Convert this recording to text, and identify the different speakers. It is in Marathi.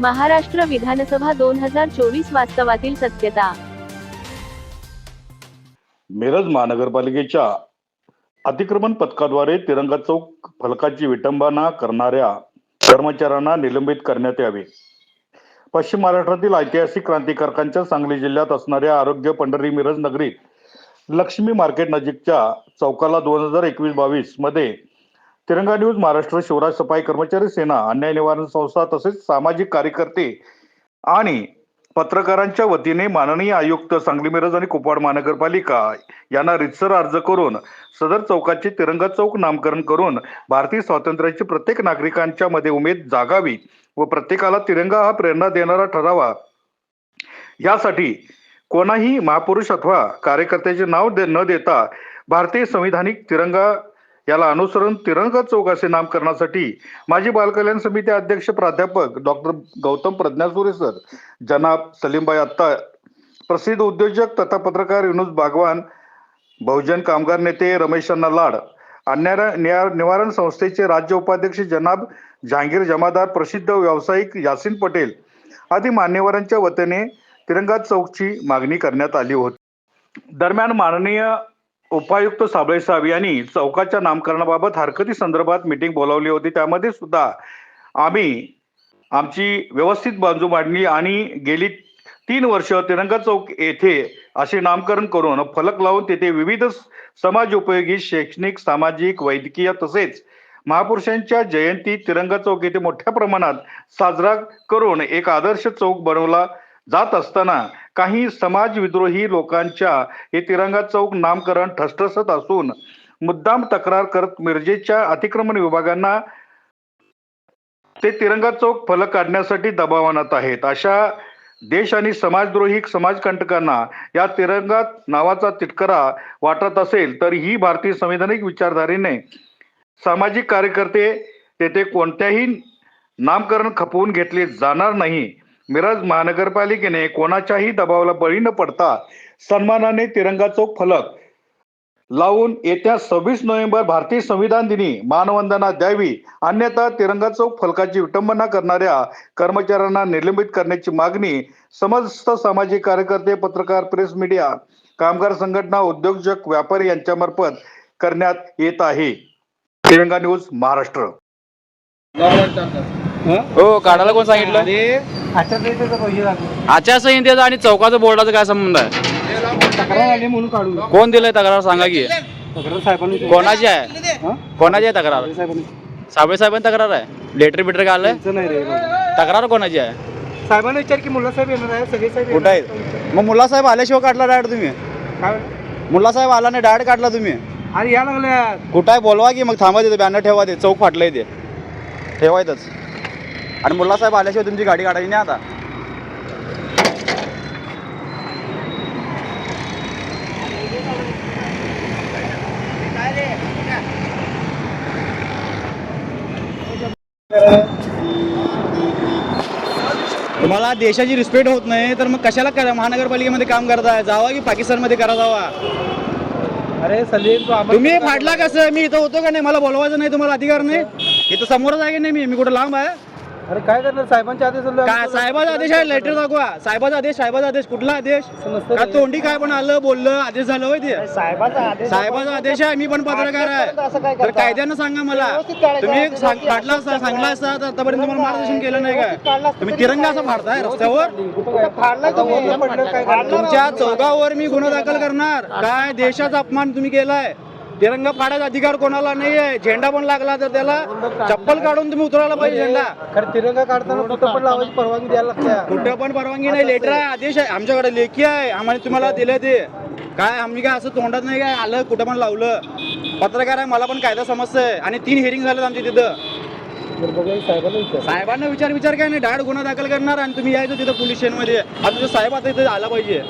Speaker 1: महाराष्ट्र विधानसभा दोन हजार चोवीस वास्तवातील सत्यता.
Speaker 2: मिरज महानगरपालिकेच्या अतिक्रमण पथकाद्वारे तिरंगा चौक फलकाची विटंबना करणाऱ्या कर्मचाऱ्यांना निलंबित करण्यात यावे. पश्चिम महाराष्ट्रातील ऐतिहासिक क्रांतिकारकांच्या सांगली जिल्ह्यात असणाऱ्या आरोग्य पंढरी मिरज नगरीत लक्ष्मी मार्केट नजीकच्या चौकाला दोन हजार एकवीस बावीसमध्ये तिरंगा न्यूज महाराष्ट्र शिवराज सफाई कर्मचारी सेना अन्याय निवारण संस्था तसेच सामाजिक कार्यकर्ते आणि पत्रकारांच्या वतीने माननीय आयुक्त सांगली मिरज आणि कुपवाड महानगरपालिका यांना रितसर अर्ज करून सदर चौकाचे तिरंगा चौक नामकरण करून भारतीय स्वातंत्र्याची प्रत्येक नागरिकांच्या मध्ये उमेद जागावी व प्रत्येकाला तिरंगा हा प्रेरणा देणारा ठरावा. यासाठी कोणाही महापुरुष अथवा कार्यकर्त्याचे नाव दे न देता भारतीय संविधानिक तिरंगा याला अनुसरून तिरंगा चौक असे नामकरणासाठी माजी बालकल्याण समिती अध्यक्ष प्राध्यापक डॉक्टर गौतम प्रज्ञासुरे सर जनाब सलीमबाई अत्ता प्रसिद्ध उद्योजक तथा पत्रकार युनुस बागवान बहुजन कामगार नेते रमेश अण्णा लाड अन्याय निवारण संस्थेचे राज्य उपाध्यक्ष जनाब जहांगीर जमादार प्रसिद्ध व्यावसायिक यासिन पटेल आदी मान्यवरांच्या वतीने तिरंगा चौकची मागणी करण्यात आली होती. दरम्यान माननीय उपायुक्त साबळे साहेब यांनी चौकाच्या नामकरणाबाबत हरकती संदर्भात मीटिंग बोलावली होती. त्यामध्ये सुद्धा आम्ही आमची व्यवस्थित बाजू मांडली आणि गेली तीन वर्ष तिरंगा चौक येथे असे नामकरण करून फलक लावून तेथे विविध समाज उपयोगी शैक्षणिक सामाजिक वैद्यकीय तसेच महापुरुषांच्या जयंती तिरंगा चौक येथे मोठ्या प्रमाणात साजरा करून एक आदर्श चौक बनवला जात असताना काही समाज विद्रोही लोकांच्या हे तिरंगा चौक नामकरण ठसठसत असून मुद्दाम तक्रार करत मिरजेच्या अतिक्रमण विभागांना ते तिरंगा चौक फलक काढण्यासाठी दबाव आणत आहेत. अशा देश आणि समाजद्रोही समाजकंटकांना या तिरंगा नावाचा तिटकरा वाटत असेल तर ही भारतीय संविधानिक विचारधारेने सामाजिक कार्यकर्ते तेथे कोणत्याही नामकरण खपवून घेतले जाणार नाही. मिरज महानगरपालिकेने कोणाच्याही दबावाला बळी न पडता सन्मानाने तिरंगा चौक फलक लावून येत्या सव्वीस नोव्हेंबर भारतीय संविधान दिनी मानवंदना द्यावी अन्यथा तिरंगा चौक फलकाची विटंबना करणाऱ्या कर्मचाऱ्यांना निलंबित करण्याची मागणी समस्त सामाजिक कार्यकर्ते पत्रकार प्रेस मीडिया कामगार संघटना उद्योजक व्यापारी यांच्यामार्फत करण्यात येत आहे. तिरंगा न्यूज महाराष्ट्र.
Speaker 3: हो काढायला कोण सांगितलं?
Speaker 4: आचारसंहितेचा पैसे लागले.
Speaker 3: आचारसंहितेचा आणि चौकाचं बोर्डाचा काय संबंध आहे?
Speaker 4: तक्रार आली म्हणून काढू
Speaker 3: कोण दिलंय तक्रार? सांगा की.
Speaker 4: तक्रार साहेबांनी
Speaker 3: कोणाची आहे?
Speaker 4: हा?
Speaker 3: कोणाची आहे तक्रार?
Speaker 4: साहेबांनी
Speaker 3: साबळे साहेबांनी तक्रार आहे? लेटर बिटर काय आलंय?
Speaker 4: त्यांचं नाही रे बाबा.
Speaker 3: तक्रार कोणाची आहे?
Speaker 4: साहेबांना विचार की मुल्ला साहेब येणार आहे सगळे साहेब
Speaker 3: कुठं
Speaker 4: येणार
Speaker 3: आहे मग मुल्ला साहेब आल्याशिवाय काढला डायरेक्ट तुम्ही?
Speaker 4: काय?
Speaker 3: मुल्ला साहेब आला नाही डायरेक्ट काढला तुम्ही?
Speaker 4: अरे या लागल्या
Speaker 3: कुठं आहे? बोलवा की मग थांबा तिथे बॅनर ठेवा ते चौक फाटलंय ते. ठेवायचंच आणि मुल्ला साहेब आल्याशिवाय तुमची गाडी काढायची नाही आता. तुम्हाला देशाची रिस्पेक्ट होत नाही तर मग कशाला करा महानगरपालिकेमध्ये काम करताय? जावा की पाकिस्तानमध्ये करा जावा?
Speaker 4: अरे सलीम तू आम्हाला
Speaker 3: तुम्ही फाडला कसं? मी इथं होतो का नाही? मला बोलवायचं नाही तुम्हाला अधिकार नाही? इथं समोरच आहे की नाही मी? मी कुठं लांब आहे?
Speaker 4: अरे काय करणार? साहेबांच्या आदेश
Speaker 3: काय? साहेबाचा आदेश आहे लेटर दाखवा. साहेबाचा आदेश साहेबाचा आदेश. कुठला आदेश? का तोंडी काय पण आलं बोललं आदेश झालं होय ते?
Speaker 4: साहेबांचा आदेश
Speaker 3: साहेबाचा आदेश आहे मी पण पत्रकार आहे. तर? कायद्यानं सांगा मला. तुम्ही सांग- फाडला असता सांगला असता तर आतापर्यंत तुम्हाला मार्गदर्शन केलं नाही काय? तुम्ही तिरंगा असं फाडताय रस्त्यावर?
Speaker 4: फाडला तुम्ही?
Speaker 3: तुमच्या चौकावर मी गुन्हा दाखल करणार. काय देशाचा अपमान तुम्ही केलाय? तिरंगा फाडायचा अधिकार कोणाला नाही आहे झेंडा पण लागला तर त्याला चप्पल काढून तुम्ही उतरायला पाहिजे झेंडा.
Speaker 4: तिरंगा काढताना कुठं पण लावायची परवानगी द्यायला लागते.
Speaker 3: कुठं पण परवानगी नाही. लेटर आहे आदेश आहे. आमच्याकडे लेखी आहे. आम्हाला तुम्हाला दिलं ते. काय आम्ही काय असं तोंडात नाही काय आलं? कुठं पण लावलं. पत्रकार आहे मला पण कायदा समजतंय. आणि तीन हिअरिंग झालेत आमच्या तिथं.
Speaker 4: बरं बघा हे साहेबांना विचार.
Speaker 3: साहेबांना विचार विचार काय नाही. डाळ गुन्हा दाखल करणार आणि तुम्ही यायचं तिथं पोलीस स्टेशनमध्ये. आता तुझं साहेब आता इथं आला पाहिजे.